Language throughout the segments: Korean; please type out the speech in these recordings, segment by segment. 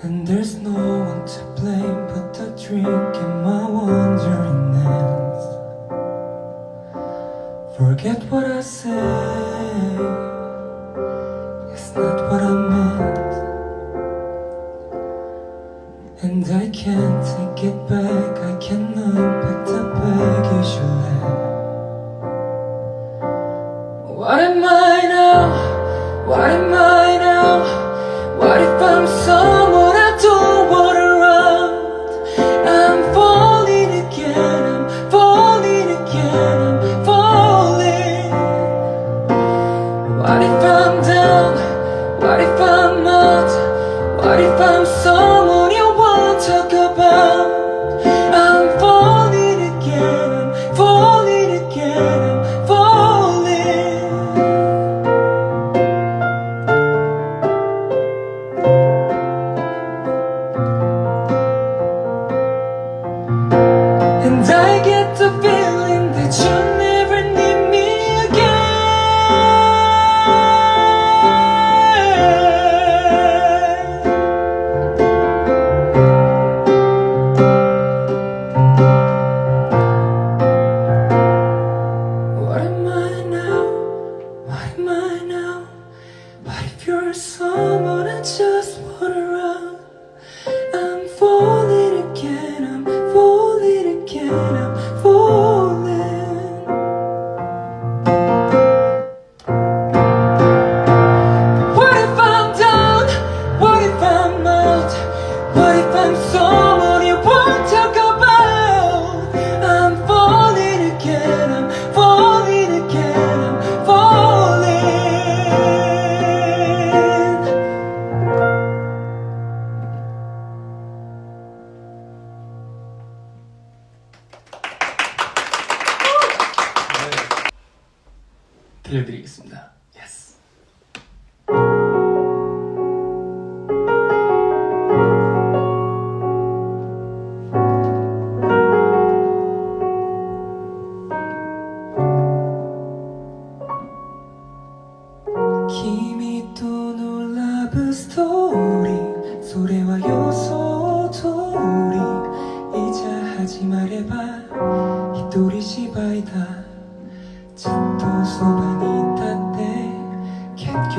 And there's no one to blame but the drink and my wandering hands. Forget what I said. It's not what I meant. And I can't take it back, I cannot I'm so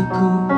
cool.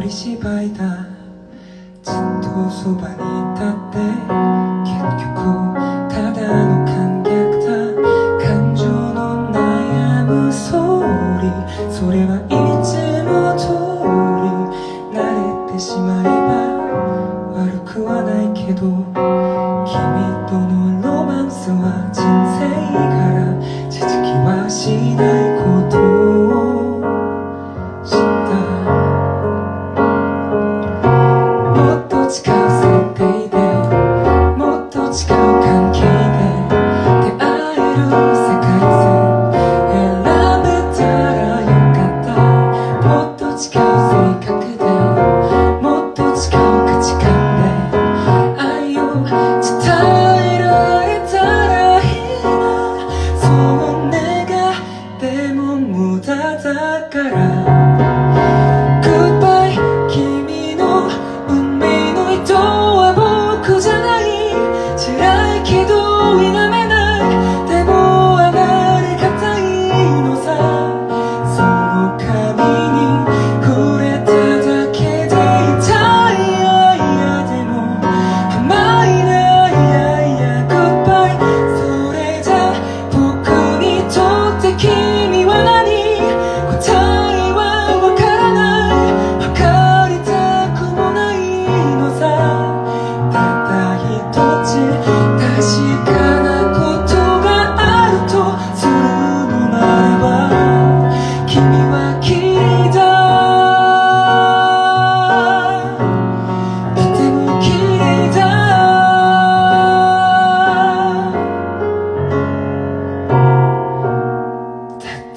り芝居だ。ずっとそばにいたって。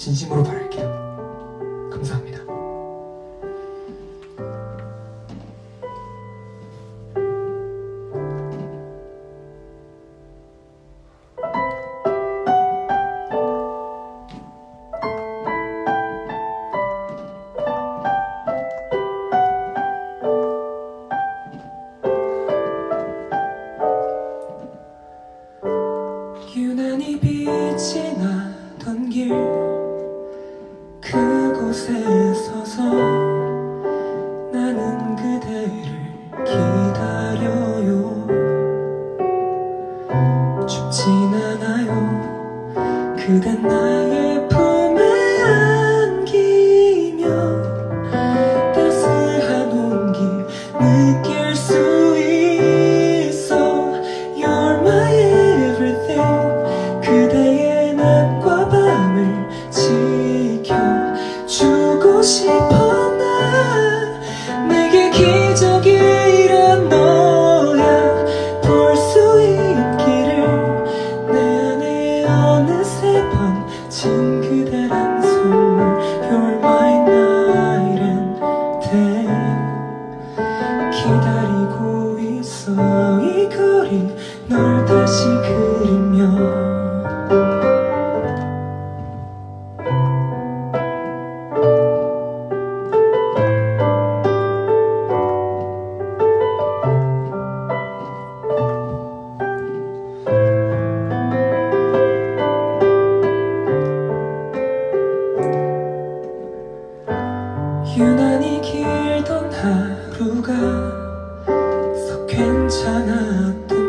진심으로 바랄게요. 감사합니다. 그댄 나의 품에 안기며 따스한 온기 느낄 수 있어. You're my everything. 그대의 낮과 밤을 지켜주고 싶어. 다시 그리며 유난히 길던 하루가 썩 괜찮았던